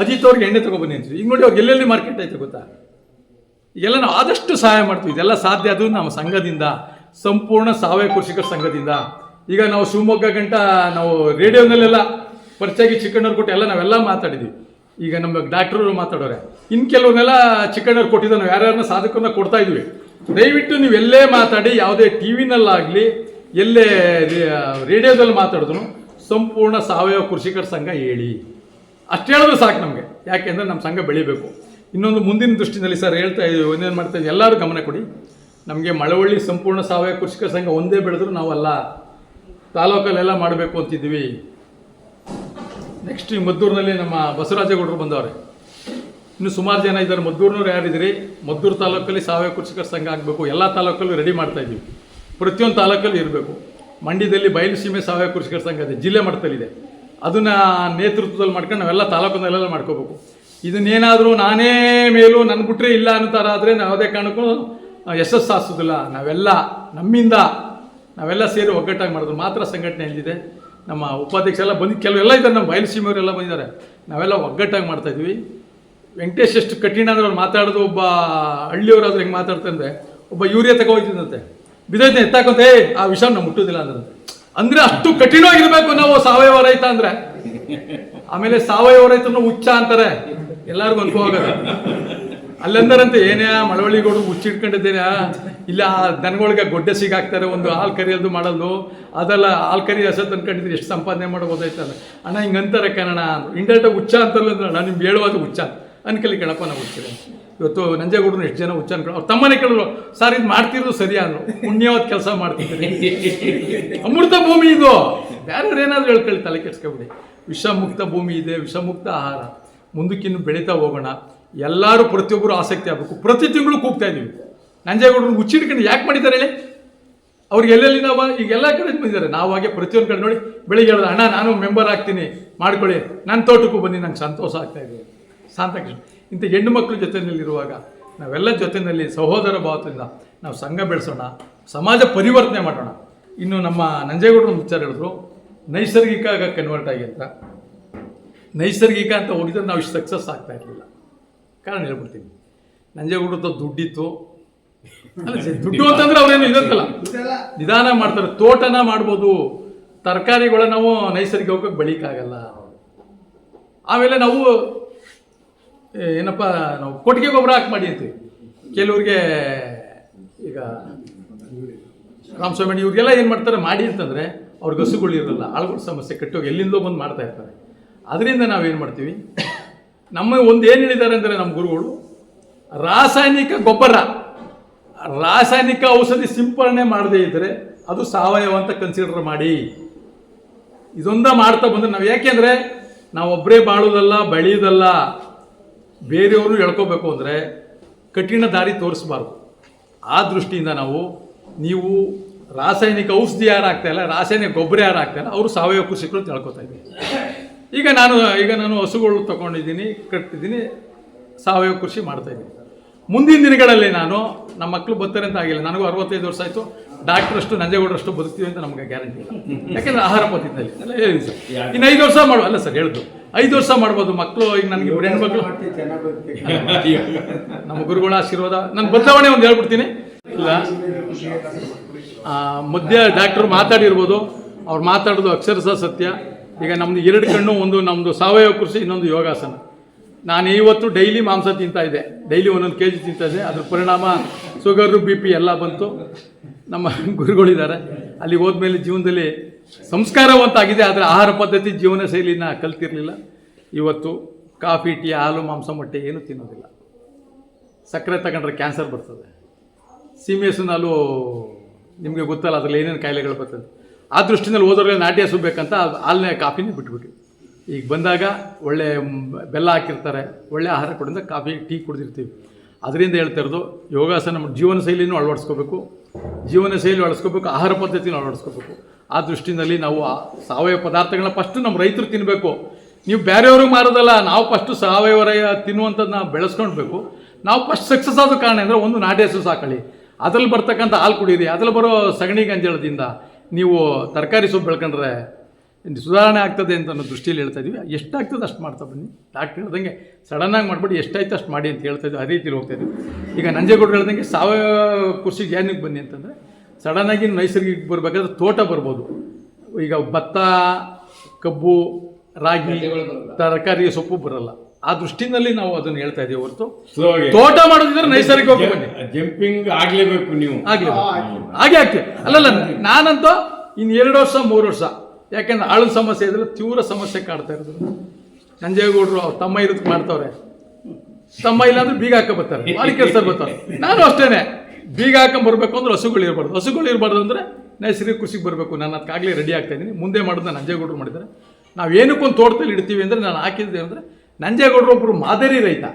Speaker 1: ಅಜಿತ್ ಅವ್ರಿಗೆ ಎಣ್ಣೆ ತೊಗೊಬನ್ನಿ ಅಂತೀವಿ. ಈಗ ನೋಡಿ, ಅವ್ರಿಗೆ ಎಲ್ಲೆಲ್ಲಿ ಮಾರ್ಕೆಟ್ ಐತೆ ಗೊತ್ತಾ? ಎಲ್ಲ ನಾವು ಆದಷ್ಟು ಸಹಾಯ ಮಾಡ್ತೀವಿ. ಇದೆಲ್ಲ ಸಾಧ್ಯ ಅದು ನಮ್ಮ ಸಂಘದಿಂದ, ಸಂಪೂರ್ಣ ಸಾವಯವ ಕೃಷಿಕರ ಸಂಘದಿಂದ. ಈಗ ನಾವು ಶಿವಮೊಗ್ಗ ಗಂಟ ನಾವು ರೇಡಿಯೋನಲ್ಲೆಲ್ಲ ಪರಿಚಯಾಗಿ ಚಿಕ್ಕಣ್ಣವ್ರು ಕೊಟ್ಟು ಎಲ್ಲ ನಾವೆಲ್ಲ ಮಾತಾಡಿದ್ವಿ. ಈಗ ನಮ್ಮ ಡಾಕ್ಟ್ರು ಮಾತಾಡೋರೆ. ಇನ್ನು ಕೆಲವನ್ನೆಲ್ಲ ಚಿಕ್ಕಣ್ಣವ್ರು ಕೊಟ್ಟಿದ್ದ ನಾವು ಯಾರ್ಯಾರನ್ನ ಸಾಧಕರನ್ನ ಕೊಡ್ತಾ ಇದ್ವಿ. ದಯವಿಟ್ಟು ನೀವು ಎಲ್ಲೇ ಮಾತಾಡಿ, ಯಾವುದೇ ಟಿ ವಿನಲ್ಲಾಗಲಿ, ಎಲ್ಲೇ ರೇಡಿಯೋದಲ್ಲಿ ಮಾತಾಡಿದ್ರು ಸಂಪೂರ್ಣ ಸಾವಯವ ಕೃಷಿಕರ ಸಂಘ ಹೇಳಿ. ಅಷ್ಟು ಹೇಳಿದ್ರೆ ಸಾಕು ನಮಗೆ, ಯಾಕೆಂದರೆ ನಮ್ಮ ಸಂಘ ಬೆಳಿಬೇಕು. ಇನ್ನೊಂದು ಮುಂದಿನ ದೃಷ್ಟಿನಲ್ಲಿ ಸರ್ ಹೇಳ್ತಾ ಇದ್ದೀವಿ ಒಂದೇನು ಮಾಡ್ತಾ ಎಲ್ಲರೂ ಗಮನ ಕೊಡಿ. ನಮಗೆ ಮಳವಳ್ಳಿ ಸಂಪೂರ್ಣ ಸಾವಯವ ಕೃಷಿಕರ ಸಂಘ ಒಂದೇ ಬೆಳೆದ್ರು ನಾವಲ್ಲ. ತಾಲೂಕಲ್ಲೆಲ್ಲ ಮಾಡಬೇಕು ಅಂತಿದ್ವಿ ನೆಕ್ಸ್ಟ್ ಈ ಮದ್ದೂರಿನಲ್ಲಿ ನಮ್ಮ ಬಸವರಾಜೇಗೌಡರು ಬಂದವ್ರೆ. ಇನ್ನು ಸುಮಾರು ಜನ ಇದ್ದಾರೆ. ಮದ್ದೂರಿನವ್ರು ಯಾರಿದ್ದೀರಿ? ಮದ್ದೂರು ತಾಲೂಕಲ್ಲಿ ಸಾವಯವ ಕೃಷಿಕರ ಸಂಘ ಆಗಬೇಕು. ಎಲ್ಲ ತಾಲೂಕಲ್ಲೂ ರೆಡಿ ಮಾಡ್ತಾ ಇದ್ದೀವಿ. ಪ್ರತಿಯೊಂದು ತಾಲೂಕಲ್ಲಿ ಇರಬೇಕು. ಮಂಡ್ಯದಲ್ಲಿ ಬಯಲು ಸೀಮೆ ಸಾವಯವ ಕೃಷಿಕರ ಸಂಘ ಇದೆ. ಜಿಲ್ಲೆ ಮಟ್ಟದಲ್ಲಿದೆ. ಅದನ್ನು ನೇತೃತ್ವದಲ್ಲಿ ಮಾಡ್ಕೊಂಡು ನಾವೆಲ್ಲ ತಾಲೂಕಿನಲ್ಲೆಲ್ಲ ಮಾಡ್ಕೋಬೇಕು. ಇದನ್ನೇನಾದರೂ ನಾನೇ ಮೇಲೂ ನನ್ನ ಬಿಟ್ಟರೆ ಇಲ್ಲ ಅಂತಾರಾದರೆ ನಾವು ಯಾವುದೇ ಕಾರಣಕ್ಕೂ ಯಶಸ್ಸು ಸಾಧಿಸೋದಿಲ್ಲ ನಾವೆಲ್ಲ ನಮ್ಮಿಂದ ನಾವೆಲ್ಲ ಸೇರಿ ಒಗ್ಗಟ್ಟಾಗಿ ಮಾಡೋದು ಮಾತ್ರ ಸಂಘಟನೆ ಎಲ್ಲಿದೆ ನಮ್ಮ ಉಪಾಧ್ಯಕ್ಷ ಎಲ್ಲ ಬಂದು ಕೆಲವೆಲ್ಲ ಇದ್ದಾರೆ. ನಮ್ಮ ಬಯಲುಸೀಮೆಯವರೆಲ್ಲ ಬಂದಿದ್ದಾರೆ. ನಾವೆಲ್ಲ ಒಗ್ಗಟ್ಟಾಗಿ ಮಾಡ್ತಾ ಇದ್ವಿ ವೆಂಕಟೇಶ್ ಎಷ್ಟು ಕಠಿಣ ಅಂದ್ರೆ ಅವ್ರು ಮಾತಾಡೋದು, ಒಬ್ಬ ಹಳ್ಳಿಯವರಾದ್ರೆ ಹೆಂಗೆ ಮಾತಾಡ್ತಾರೆ ಅಂದರೆ ಒಬ್ಬ ಯೂರಿಯಾ ತಗೋಯ್ತಿದ್ದಂತೆ ಬಿದ್ದೈತೆ ಎತ್ತಾಕೊಂತ ಏ ಆ ವಿಷ ನಾವು ಮುಟ್ಟೋದಿಲ್ಲ ಅಂದ್ರೆ ಅಷ್ಟು ಕಠಿಣವಾಗಿರ್ಬೇಕು ನಾವು ಸಾವಯವ ರೈತ ಅಂದ್ರೆ. ಆಮೇಲೆ ಸಾವಯವ ರೈತನ ಹುಚ್ಚ ಅಂತಾರೆ. ಎಲ್ಲರಿಗೂ ಅನುಭವ ಆಗದೆ ಅಲ್ಲಂದರಂತೆ, ಏನೇ ಮಳವಳ್ಳಿಗೋಡು ಹುಚ್ಚಿಟ್ಕೊಂಡಿದ್ದೇನೆ ಇಲ್ಲ, ಆ ದನಗಳಿಗೆ ಗೊಡ್ಡೆ ಸಿಗಾಕ್ತಾರೆ, ಒಂದು ಹಾಲು ಕರಿಯೋದು ಮಾಡೋದು ಅದೆಲ್ಲ ಹಾಲು ಕರಿ ಹಸ ತಂದ್ಕೊಂಡಿದ್ರೆ ಎಷ್ಟು ಸಂಪಾದನೆ ಮಾಡ್ಬೋದಾಯ್ತಲ್ಲ. ಅಣ್ಣ ಹಿಂಗೆ ಅಂತಾರೆ ಕನ್ನಡ ಇಂಡೈರೆಕ್ಟಾಗಿ ಹುಚ್ಚ ಅಂತಲ್ಲ ಅಂದ್ರೆ ನಾನು ನಿಮ್ಗೆ ಹೇಳುವಾಗ ಹುಚ್ಚ. ಅನ್ಕಲಿ ಕಣಪ್ಪ ನಾವು ಹುಚ್ಚಿದೆ. ಇವತ್ತು ನಂಜೇಗೌಡರು ಎಷ್ಟು ಜನ ಹುಚ್ಚ ಅನ್ಕೊಂಡು ಅವ್ರು ತಮ್ಮನೇ ಕೇಳಿದ್ರು, ಸರ್ ಇದು ಮಾಡ್ತಿರೋದು ಸರಿ ಅಂದ್ರು. ಪುಣ್ಯವಾದ ಕೆಲಸ ಮಾಡ್ತಿದ್ದೀನಿ ಅಮೃತ ಭೂಮಿ ಇದು. ಬೇರೆ ಏನಾದರೂ ಹೇಳ್ಕೊಳ್ಳಿ, ತಲೆ ಕೆಡ್ಸ್ಕೊಬಿಡಿ. ವಿಷಮುಕ್ತ ಭೂಮಿ ಇದೆ, ವಿಷಮುಕ್ತ ಆಹಾರ. ಮುಂದಕ್ಕಿನ್ನು ಬೆಳೀತಾ ಹೋಗೋಣ. ಎಲ್ಲರೂ ಪ್ರತಿಯೊಬ್ಬರು ಆಸಕ್ತಿ ಆಗಬೇಕು. ಪ್ರತಿ ತಿಂಗಳು ಕೂಗ್ತಾ ಇದ್ದೀವಿ ನಂಜೇಗೌಡರು ಹುಚ್ಚಿಡ್ಕೊಂಡು ಯಾಕೆ ಮಾಡಿದ್ದಾರೆ ಹೇಳಿ? ಅವ್ರಿಗೆ ಎಲ್ಲೆಲ್ಲಿ ನಾವು? ಈಗ ಎಲ್ಲ ಕಡೆ ಬಂದಿದ್ದಾರೆ. ನಾವು ಹಾಗೆ ಪ್ರತಿಯೊಂದು ಕಡೆ ನೋಡಿ, ಬೆಳಿಗ್ಗೆ ಹೇಳಿದ ಅಣ್ಣ, ನಾನು ಮೆಂಬರ್ ಆಗ್ತೀನಿ. ಮಾಡ್ಕೊಳ್ಳಿ. ನನ್ನ ತೋಟಕ್ಕೂ ಬನ್ನಿ, ನಂಗೆ ಸಂತೋಷ ಆಗ್ತಾ ಇದೆ. ಶಾಂತಕೃಷ್ಣ ಇಂಥ ಹೆಣ್ಣು ಮಕ್ಕಳ ಜೊತೆಯಲ್ಲಿರುವಾಗ ನಾವೆಲ್ಲ ಜೊತೆಯಲ್ಲಿ ಸಹೋದರ ಭಾವದಿಂದ ನಾವು ಸಂಘ ಬೆಳೆಸೋಣ, ಸಮಾಜ ಪರಿವರ್ತನೆ ಮಾಡೋಣ. ಇನ್ನು ನಮ್ಮ ನಂಜೇಗೌಡರು ವಿಚಾರ ಹೇಳಿದ್ರು, ನೈಸರ್ಗಿಕ ಆಗ ಕನ್ವರ್ಟ್ ಆಗಿ ನೈಸರ್ಗಿಕ ಅಂತ ಹೋಗಿದ್ರೆ ನಾವು ಇಷ್ಟು ಸಕ್ಸಸ್ ಆಗ್ತಾ ಇರಲಿಲ್ಲ. ಕಾರಣ ಹೇಳ್ಬಿಡ್ತೀನಿ. ನಂಜೇಗೌಡದ್ದು ದುಡ್ಡಿತ್ತು. ದುಡ್ಡು ಅಂತಂದ್ರೆ ಅವ್ರೇನು ಇದಂತಲ್ಲ ನಿಧಾನ ಮಾಡ್ತಾರೆ, ತೋಟನ ಮಾಡ್ಬೋದು. ತರಕಾರಿಗಳ ನಾವು ನೈಸರ್ಗಿಕವಾಗಿ ಬೆಳೀಕಾಗಲ್ಲ ಆಮೇಲೆ ನಾವು ಏನಪ್ಪ, ನಾವು ಕೊಟ್ಟಿಗೆ ಗೊಬ್ಬರ ಹಾಕಿ ಮಾಡಿ ಅಂತೀವಿ ಕೆಲವ್ರಿಗೆ ಈಗ ರಾಮಸ್ವಾಮಿ ಇವ್ರಿಗೆಲ್ಲ ಏನು ಮಾಡ್ತಾರೆ, ಮಾಡಿ ಅಂತಂದರೆ ಅವ್ರಿಗೆ ಹಸುಗಳು ಇರಲ್ಲ ಆಳುಗಳ ಸಮಸ್ಯೆ ಕಟ್ಟೋಗಿ ಎಲ್ಲಿಂದೋ ಬಂದು ಮಾಡ್ತಾ ಇರ್ತಾರೆ. ಅದರಿಂದ ನಾವೇನು ಮಾಡ್ತೀವಿ? ನಮ್ಮ ಒಂದು ಏನು ಹೇಳಿದ್ದಾರೆ ಅಂದರೆ ನಮ್ಮ ಗುರುಗಳು, ರಾಸಾಯನಿಕ ಗೊಬ್ಬರ, ರಾಸಾಯನಿಕ ಔಷಧಿ ಸಿಂಪರಣೆ ಮಾಡದೇ ಇದ್ದರೆ ಅದು ಸಾವಯವ ಅಂತ ಕನ್ಸಿಡರ್ ಮಾಡಿ. ಇದೊಂದ ಮಾಡ್ತಾ ಬಂದರೆ ನಾವು ಯಾಕೆಂದರೆ ನಾವು ಒಬ್ಬರೇ ಬಾಳೋದಲ್ಲ, ಬೆಳೆಯೋದಲ್ಲ. ಬೇರೆಯವರು ಎಳ್ಕೋಬೇಕು ಅಂದರೆ ಕಠಿಣ ದಾರಿ ತೋರಿಸಬಾರ್ದು. ಆ ದೃಷ್ಟಿಯಿಂದ ನಾವು, ನೀವು ರಾಸಾಯನಿಕ ಔಷಧಿ ಯಾರು ಆಗ್ತಾ ಇಲ್ಲ, ರಾಸಾಯನಿಕ ಗೊಬ್ಬರ ಯಾರು ಆಗ್ತಾಯಿಲ್ಲ ಅವರು ಸಾವಯವ ಕೃಷಿಕರು ತಿಳ್ಕೊತಾ ಇದ್ದೀವಿ ಈಗ ನಾನು ಈಗ ನಾನು ಹಸುಗಳು ತಗೊಂಡಿದ್ದೀನಿ, ಕಟ್ತಿದ್ದೀನಿ, ಸಾವಯವ ಕೃಷಿ ಮಾಡ್ತಾ ಇದ್ದೀನಿ. ಮುಂದಿನ ದಿನಗಳಲ್ಲಿ ನಾನು, ನಮ್ಮ ಮಕ್ಕಳು ಬರ್ತಾರೆ ಅಂತ ಆಗಿಲ್ಲ, ನನಗೂ ಅರವತ್ತೈದು ವರ್ಷ ಆಯಿತು. ಡಾಕ್ಟ್ರಷ್ಟು ನಂಜೇಗೌಡರಷ್ಟು ಬದುಕ್ತೀವಿ ಅಂತ ನಮಗೆ ಗ್ಯಾರಂಟಿ ಇಲ್ಲ. ಯಾಕೆಂದ್ರೆ ಆಹಾರ ಪದ್ಧತಿಯಲ್ಲಿ ಎಲ್ಲ ಹೇಳಿ ಸರ್. ಇನ್ನು ಐದು ವರ್ಷ ಮಾಡುವ ಅಲ್ಲ ಸರ್ ಹೇಳ್ದು. ಐದು ವರ್ಷ ಮಾಡ್ಬೋದು ಮಕ್ಕಳು ಈಗ ನನಗೆ ಇಬ್ಬರು ಹೆಣ್ಮಕ್ಳು. ನಮ್ಮ ಗುರುಗಳ ಆಶೀರ್ವಾದ. ನಾನು ಬದಲಾವಣೆ ಒಂದು ಹೇಳ್ಬಿಡ್ತೀನಿ. ಇಲ್ಲ. ಆ, ಮಧ್ಯ ಡಾಕ್ಟ್ರು ಮಾತಾಡಿರ್ಬೋದು. ಅವ್ರು ಮಾತಾಡೋದು ಅಕ್ಷರಶಃ ಸತ್ಯ. ಈಗ ನಮ್ಮದು ಎರಡು ಕಣ್ಣು ಒಂದು ನಮ್ಮದು ಸಾವಯವ ಕೃಷಿ ಇನ್ನೊಂದು ಯೋಗಾಸನ. ನಾನು ಇವತ್ತು ಡೈಲಿ ಮಾಂಸ ತಿಂತಾ ಇದ್ದೆ. ಡೈಲಿ ಒಂದೊಂದು ಕೆ ಜಿ ತಿಂತಾ ಇದ್ದೆ. ಅದ್ರ ಪರಿಣಾಮ ಶುಗರು ಬಿ ಪಿ ಎಲ್ಲ ಬಂತು. ನಮ್ಮ ಗುರುಗಳಿದ್ದಾರೆ. ಅಲ್ಲಿ ಹೋದ್ಮೇಲೆ ಜೀವನದಲ್ಲಿ ಸಂಸ್ಕಾರವಂತಾಗಿದೆ, ಆದರೆ ಆಹಾರ ಪದ್ಧತಿ ಜೀವನ ಶೈಲಿನ ಕಲ್ತಿರಲಿಲ್ಲ. ಇವತ್ತು ಕಾಫಿ, ಟೀ, ಹಾಲು, ಮಾಂಸ ಮೊಟ್ಟೆ ಏನು ತಿನ್ನೋದಿಲ್ಲ. ಸಕ್ಕರೆ ತಗೊಂಡ್ರೆ ಕ್ಯಾನ್ಸರ್ ಬರ್ತದೆ. ಸೀಮೆ ಹಾಲು ನಿಮಗೆ ಗೊತ್ತಲ್ಲ, ಅದರಲ್ಲಿ ಏನೇನು ಕಾಯಿಲೆಗಳು ಬರ್ತದೆ. ಆ ದೃಷ್ಟಿನಲ್ಲಿ ಹೋದವ್ರಿಗೆ ನಾಟಿ ಹಸು ಬೇಕಂತ ಹಾಲನ್ನೇ ಕಾಫಿನೇ ಬಿಟ್ಬಿಟ್ಟು ಈಗ ಬಂದಾಗ ಒಳ್ಳೆ ಬೆಲ್ಲ ಹಾಕಿರ್ತಾರೆ, ಒಳ್ಳೆ ಆಹಾರ ಕೊಡಿಂದ ಕಾಫಿ, ಟೀ ಕುಡಿದಿರ್ತೀವಿ. ಅದರಿಂದ ಹೇಳ್ತಾ ಇರೋದು, ಯೋಗಾಸನ ಜೀವನ ಶೈಲಿನೂ ಅಳವಡಿಸ್ಕೋಬೇಕು. ಜೀವನ ಶೈಲಿ ಅಳವಡಿಸ್ಕೋಬೇಕು, ಆಹಾರ ಪದ್ಧತಿನೂ ಅಳವಡಿಸ್ಕೋಬೇಕು. ಆ ದೃಷ್ಟಿನಲ್ಲಿ ನಾವು ಆ ಸಾವಯವ ಪದಾರ್ಥಗಳನ್ನ ಫಸ್ಟು ನಮ್ಮ ರೈತರು ತಿನ್ನಬೇಕು ನೀವು ಬೇರೆಯವ್ರಿಗೆ ಮಾರೋದಲ್ಲ, ನಾವು ಫಸ್ಟು ಸಾವಯವ ರೈ ತಿನ್ನುವಂಥದ್ದು ನಾವು ಬೆಳೆಸ್ಕೊಳ್ಬೇಕು ನಾವು ಫಸ್ಟ್ ಸಕ್ಸಸ್ ಆದ ಕಾರಣ ಅಂದರೆ ಒಂದು ನಾಟಿ ಹಸು ಸಾಕಳಿ ಅದ್ರಲ್ಲಿ ಬರ್ತಕ್ಕಂಥ ಹಾಲು ಕುಡೀರಿ, ಅದ್ರಲ್ಲಿ ಬರೋ ಸಗಣಿ ಗಂಜಳದಿಂದ ನೀವು ತರಕಾರಿ ಸೊಪ್ಪು ಬೆಳ್ಕೊಂಡ್ರೆ ಸುಧಾರಣೆ ಆಗ್ತದೆ ಅಂತ ಅನ್ನೋ ದೃಷ್ಟಿಯಲ್ಲಿ ಹೇಳ್ತಾ ಇದೀವಿ. ಎಷ್ಟಾಗ್ತದೆ ಅಷ್ಟು ಮಾಡ್ತಾ ಬನ್ನಿ. ಡಾಕ್ಟರ್ ಹೇಳ್ದಂಗೆ ಸಡನ್ನಾಗಿ ಮಾಡ್ಬಿಟ್ಟು ಎಷ್ಟಾಯ್ತು ಅಷ್ಟು ಮಾಡಿ ಅಂತ ಹೇಳ್ತಾ ಇದ್ವಿ. ಆ ರೀತಿಲಿ ಹೋಗ್ತಾ ಇದ್ವಿ. ಈಗ ನಂಜೇಗೌಡರು ಹೇಳ್ದಂಗೆ ಸಾವಯವ ಕೃಷಿಗೆ ಏನಕ್ಕೆ ಬನ್ನಿ ಅಂತಂದರೆ ಸಡನ್ನಾಗಿ ನೈಸರ್ಗಿಕ ಬರಬೇಕಾದ್ರೆ ತೋಟ ಬರ್ಬೋದು. ಈಗ ಭತ್ತ ಕಬ್ಬು ರಾಗಿ ತರಕಾರಿ ಸೊಪ್ಪು ಬರಲ್ಲ. ಆ ದೃಷ್ಟಿನಲ್ಲಿ ನಾವು ಅದನ್ನು ಹೇಳ್ತಾ ಇದೀವಿ ಹೊರತು. ತೋಟ ಮಾಡೋದಿದ್ರೆ ನೈಸರ್ಗಿಕ
Speaker 2: ಜಂಪಿಂಗ್ ಆಗ್ಲೇಬೇಕು ನೀವು.
Speaker 1: ಆಗ್ಲೇಬೇಕು. ಹಾಗೆ ಆಗ್ತದೆ. ಅಲ್ಲಲ್ಲ ನಾನಂತೂ ಇನ್ನು ಎರಡು ವರ್ಷ ಮೂರು ವರ್ಷ ಯಾಕೆಂದ್ರೆ ಆಳು ಸಮಸ್ಯೆ ಇದ್ರೆ ತೀವ್ರ ಸಮಸ್ಯೆ ಕಾಡ್ತಾ ಇರೋದು. ನಂಜೇಗೌಡರು ಅವ್ರು ತಮ್ಮ ಇರೋದಕ್ಕೆ ಮಾಡ್ತಾವ್ರೆ. ತಮ್ಮ ಇಲ್ಲಾಂದ್ರೆ ಬೀಗ ಹಾಕ ಬರ್ತಾರೆ. ಭಾರಿ ಕೆಲಸ ಬರ್ತಾರೆ. ನಾನು ಅಷ್ಟೇನೆ. ಬೀಗ ಹಾಕೊಂಡ್ ಬರ್ಬೇಕು ಅಂದ್ರೆ ಹಸುಗಳು ಇರಬಾರ್ದು. ಹಸುಗಳು ಇರಬಾರ್ದು ಅಂದ್ರೆ ನೈಸರ್ಗಿಕ ಕೃಷಿಗೆ ಬರಬೇಕು. ನಾನು ಅದಕ್ಕಾಗಲೇ ರೆಡಿ ಆಗ್ತಾ ಇದ್ದೀನಿ. ಮುಂದೆ ಮಾಡೋದನ್ನ ನಂಜೇಗೌಡರು ಮಾಡಿದ್ದಾರೆ. ನಾವು ಏನಕ್ಕೊಂದು ತೋಟದಲ್ಲಿ ಇಡ್ತೀವಿ ಅಂದರೆ ನಾನು ಹಾಕಿದ್ದೆ ಅಂದರೆ ನಂಜೇಗೌಡರು ಒಬ್ಬರು ಮಾದರಿ ರೈತ.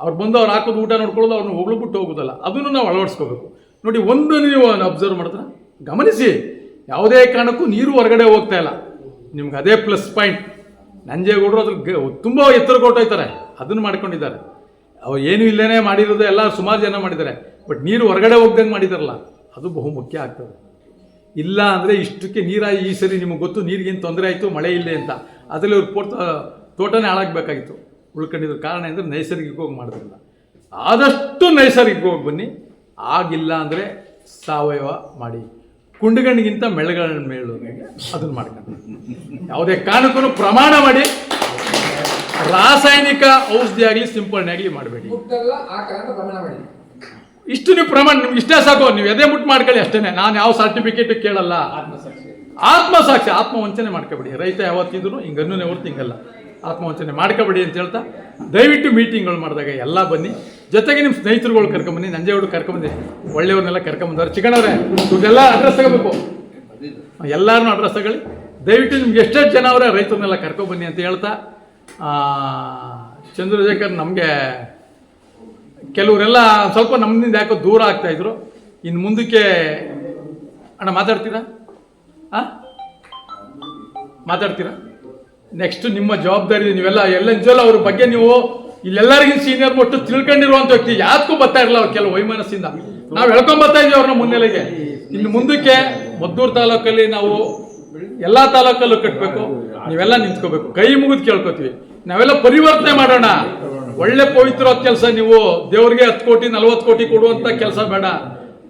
Speaker 1: ಅವ್ರು ಬಂದು ಅವ್ರು ಹಾಕೋದು ಊಟ ನೋಡ್ಕೊಳ್ಳೋದು ಅವ್ರನ್ನ ಹೊಗಳ್ಬಿಟ್ಟು ಹೋಗೋದಲ್ಲ. ಅದನ್ನು ನಾವು ಅಳವಡಿಸ್ಕೋಬೇಕು. ನೋಡಿ, ಒಂದು ನೀವು ಅಬ್ಸರ್ವ್ ಮಾಡಿದ್ರೆ ಗಮನಿಸಿ. ಯಾವುದೇ ಕಾರಣಕ್ಕೂ ನೀರು ಹೊರಗಡೆ ಹೋಗ್ತಾ ಇಲ್ಲ. ನಿಮ್ಗೆ ಅದೇ ಪ್ಲಸ್ ಪಾಯಿಂಟ್ ನಂಜೇಗೌಡರು ಅದ್ರ ತುಂಬ ಎತ್ತರ ಕೊಟ್ಟೋಯ್ತಾರೆ ಅದನ್ನು ಮಾಡ್ಕೊಂಡಿದ್ದಾರೆ. ಅವ್ರು ಏನು ಇಲ್ಲೇನೆ ಮಾಡಿರೋದು ಎಲ್ಲ ಸುಮಾರು ಜನ ಮಾಡಿದ್ದಾರೆ. ಬಟ್ ನೀರು ಹೊರಗಡೆ ಹೋಗ್ದಂಗೆ ಮಾಡಿದಾರಲ್ಲ, ಅದು ಬಹು ಮುಖ್ಯ ಆಗ್ತದೆ. ಇಲ್ಲ ಅಂದರೆ ಇಷ್ಟಕ್ಕೆ ನೀರ ಈ ಸರಿ ನಿಮಗೆ ಗೊತ್ತು, ನೀರಿಗೇನು ತೊಂದರೆ ಆಯಿತು, ಮಳೆ ಇಲ್ಲೇ ಅಂತ. ಅದರಲ್ಲಿ ಅವ್ರು ಪೋರ್ತ, ತೋಟನೇ ಹಾಳಾಗಬೇಕಾಗಿತ್ತು. ಉಳ್ಕೊಂಡಿದ್ರ ಕಾರಣ ಅಂದರೆ ನೈಸರ್ಗಿಕವಾಗಿ ಮಾಡೋದಿಲ್ಲ ಆದಷ್ಟು ನೈಸರ್ಗಿಕವಾಗಿ ಬನ್ನಿ. ಆಗಿಲ್ಲ ಅಂದರೆ ಸಾವಯವ ಮಾಡಿ. ಕುಂಡುಗಣ್ಣಿಗಿಂತ ಮೆಳಗಣ್ಣ ಮೇಳು. ಅದನ್ನು ಮಾಡ್ಕೊಂಡು ಯಾವುದೇ ಕಾರಣಕ್ಕೂ ಪ್ರಮಾಣ ಮಾಡಿ ರಾಸಾಯನಿಕ ಔಷಧಿ ಆಗಲಿ ಸಿಂಪಡಣೆ ಆಗಲಿ ಮಾಡಬೇಡಿ. ಇಷ್ಟು ನೀವು ಪ್ರಮಾಣ ನಿಮ್ಗೆ ಇಷ್ಟೇ ಸಾಕು ನೀವು ಎದೆ ಮುಟ್ಟು ಮಾಡ್ಕೊಳ್ಳಿ ಅಷ್ಟೇ ನಾನು ಯಾವ ಸರ್ಟಿಫಿಕೇಟ್ ಕೇಳಲ್ಲ. ಆತ್ಮಸಾಕ್ಷಿ. ಆತ್ಮವಂಚನೆ ಮಾಡ್ಕೋಬೇಡಿ. ರೈತ ಯಾವತ್ತಿದ್ರು ಹಿಂಗೆ ಅನ್ನೂನೆ ಹೊರ್ತು ಹಿಂಗಲ್ಲ. ಆತ್ಮವಂಚನೆ ಮಾಡ್ಕೋಬೇಡಿ ಅಂತ ಹೇಳ್ತಾ ದಯವಿಟ್ಟು ಮೀಟಿಂಗ್ಗಳು ಮಾಡಿದಾಗ ಎಲ್ಲ ಬನ್ನಿ. ಜೊತೆಗೆ ನಿಮ್ಮ ಸ್ನೇಹಿತರುಗಳು ಕರ್ಕೊಂಬನ್ನಿ ನಂಜೇಗೌಡ ಕರ್ಕೊಂಬಂದಿ, ಒಳ್ಳೆಯವ್ರನ್ನೆಲ್ಲ ಕರ್ಕೊಂಬಂದವ್ರು. ಚಿಕ್ಕಣವ್ರೆ ಇವ್ರನ್ನೆಲ್ಲ ಅಡ್ರೆಸ್ ತಗೋಬೇಕು. ಎಲ್ಲರನ್ನೂ ಅಡ್ರೆಸ್ ತಗೊಳ್ಳಿ. ದಯವಿಟ್ಟು ನಿಮ್ಗೆ ಎಷ್ಟೆಷ್ಟು ಜನ ಅವರೇ ರೈತರನ್ನೆಲ್ಲ ಕರ್ಕೊಂಬನ್ನಿ ಅಂತ ಹೇಳ್ತಾ ಚಂದ್ರಶೇಖರ್ ನಮಗೆ ಕೆಲವರೆಲ್ಲ ಸ್ವಲ್ಪ ನಮ್ಮಿಂದ ಯಾಕೋ ದೂರ ಆಗ್ತಾ ಇದ್ರು. ಇನ್ನು ಮುಂದಕ್ಕೆ, ಅಣ್ಣ ಮಾತಾಡ್ತೀರಾ? ಹಾಂ ಮಾತಾಡ್ತೀರಾ? ನೆಕ್ಸ್ಟ್ ನಿಮ್ಮ ಜವಾಬ್ದಾರಿ ನೀವೆಲ್ಲ, ಎಲ್ಲ ನಿಜವಲ್ಲ, ಅವ್ರ ಬಗ್ಗೆ ನೀವು ಇಲ್ಲೆಲ್ಲರಿಗಿಂತ ಸೀನಿಯರ್ ಕೊಟ್ಟು ತಿಳ್ಕೊಂಡಿರುವಂತ ವ್ಯಕ್ತಿ ಯಾತ್ಕೂ ಬರ್ತಾ ಇರಲ್ಲ ಅವ್ರು ಕೆಲವು ವೈಮನಸ್ಸಿಂದ. ನಾವು ಹೇಳ್ಕೊಂಡ್ ಬರ್ತಾ ಇದೀವಿ ಅವ್ರನ್ನ ಮುನ್ನೆಲೆಗೆ. ಇನ್ನು ಮುಂದಕ್ಕೆ ಮದ್ದೂರು ತಾಲೂಕಲ್ಲಿ ನಾವು ಎಲ್ಲಾ ತಾಲೂಕಲ್ಲೂ ಕಟ್ಟಬೇಕು ನೀವೆಲ್ಲ ನಿಂತ್ಕೋಬೇಕು. ಕೈ ಮುಗಿದು ಕೇಳ್ಕೊತೀವಿ. ನಾವೆಲ್ಲ ಪರಿವರ್ತನೆ ಮಾಡೋಣ. ಒಳ್ಳೆ ಪವಿತ್ರವಾದ ಕೆಲಸ ನೀವು. ದೇವ್ರಿಗೆ ಹತ್ತು ಕೋಟಿ, ನಲ್ವತ್ತು ಕೋಟಿ ಕೊಡುವಂತ ಕೆಲಸ ಬೇಡ.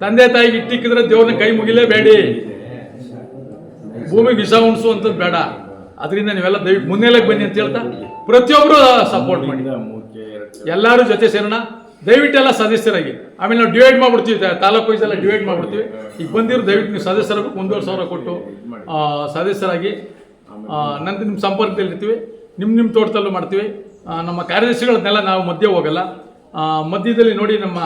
Speaker 1: ತಂದೆ ತಾಯಿಗೆ ಇಟ್ಟಿಕ್ಕಿದ್ರೆ ದೇವ್ರನ್ನ ಕೈ ಮುಗಿಲೇಬೇಡಿ. ಭೂಮಿ ವಿಷ ಉಣಿಸುವಂಥದ್ದು ಬೇಡ. ಅದರಿಂದ ನೀವೆಲ್ಲ ದಯವಿಟ್ಟು ಮುನ್ನೆಲೆಗೆ ಬನ್ನಿ ಅಂತ ಹೇಳ್ತಾ ಪ್ರತಿಯೊಬ್ಬರು ಸಪೋರ್ಟ್ ಮಾಡಿ. ಎಲ್ಲರೂ ಜೊತೆ ಸೇರೋಣ. ದಯವಿಟ್ಟು ಎಲ್ಲ ಸದಸ್ಯರಾಗಿ. ಆಮೇಲೆ ನಾವು ಡಿವೈಡ್ ಮಾಡ್ಬಿಡ್ತೀವಿ. ತಾಲೂಕು ವೈಸ್ ಎಲ್ಲ ಡಿವೈಡ್ ಮಾಡ್ಬಿಡ್ತೀವಿ. ಈಗ ಬಂದಿರೋ ದಯವಿಟ್ಟು ನೀವು ಸದಸ್ಯರಾಗ, ಒಂದೂವರೆ ಸಾವಿರ ಕೊಟ್ಟು ಸದಸ್ಯರಾಗಿ ನಂತರ ನಿಮ್ಮ ಸಂಪರ್ಕದಲ್ಲಿ ಇರ್ತೀವಿ. ನಿಮ್ಮ ನಿಮ್ಮ ತೋಟದಲ್ಲೂ ಮಾಡ್ತೀವಿ. ನಮ್ಮ ಕಾರ್ಯದರ್ಶಿಗಳನ್ನೆಲ್ಲ ನಾವು ಮಧ್ಯೆ ಹೋಗಲ್ಲ. ಮಧ್ಯದಲ್ಲಿ ನೋಡಿ ನಮ್ಮ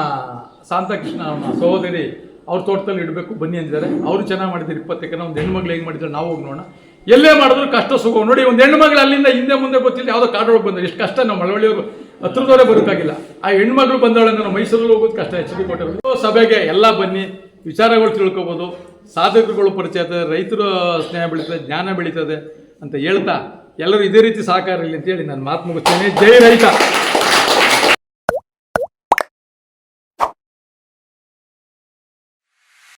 Speaker 1: ಶಾಂತಕೃಷ್ಣ ನಮ್ಮ ಸಹೋದರಿ ಅವ್ರ ತೋಟದಲ್ಲಿ ಇಡಬೇಕು, ಬನ್ನಿ ಅಂದಿದ್ದಾರೆ ಅವರು ಚೆನ್ನಾಗಿ ಮಾಡಿದ್ರು ಇಪ್ಪತ್ತು ಎಕರೆ, ಒಂದು ಹೆಣ್ಮಕ್ಳು ಹೇಗೆ ಮಾಡಿದ್ರು ನಾವು ಹೋಗಿ ನೋಡೋಣ. ಎಲ್ಲೇ ಮಾಡಿದ್ರು ಕಷ್ಟ ಸುಖ. ನೋಡಿ, ಒಂದು ಹೆಣ್ಮಗಳು ಅಲ್ಲಿಂದ ಹಿಂದೆ ಮುಂದೆ ಗೊತ್ತಿಲ್ಲ ಯಾವುದೋ ಕಾಡೊಳಗೆ ಬಂದರೆ. ಎಷ್ಟು ಕಷ್ಟ ನಮ್ಮ ಮಳವಳ್ಳಿಯವರು ಹತ್ರದವರೇ ಬರೋಕ್ಕಾಗಿಲ್ಲ ಆ ಹೆಣ್ಮಗಳು ಬಂದವಳೆ ನಾನು ಮೈಸೂರಲ್ಲಿ ಹೋಗೋದು ಕಷ್ಟ ಎಚ್ ಕೊಟ್ಟರು ಸಭೆಗೆ ಎಲ್ಲ ಬನ್ನಿ, ವಿಚಾರಗಳು ತಿಳ್ಕೊಬೋದು, ಸಾಧಕರುಗಳು ಪರಿಚಯ ಆಗ್ತದೆ, ರೈತರ ಸ್ನೇಹ ಬೆಳೀತದೆ, ಜ್ಞಾನ ಬೆಳೀತದೆ ಅಂತ ಹೇಳ್ತಾ ಎಲ್ಲರೂ ಇದೇ ರೀತಿ ಸಹಕಾರ ಇರಲಿ ಅಂತೇಳಿ ನಾನು ಮಾತು ಮುಗಿಸ್ತೇನೆ. ಜೈ ರೈತ!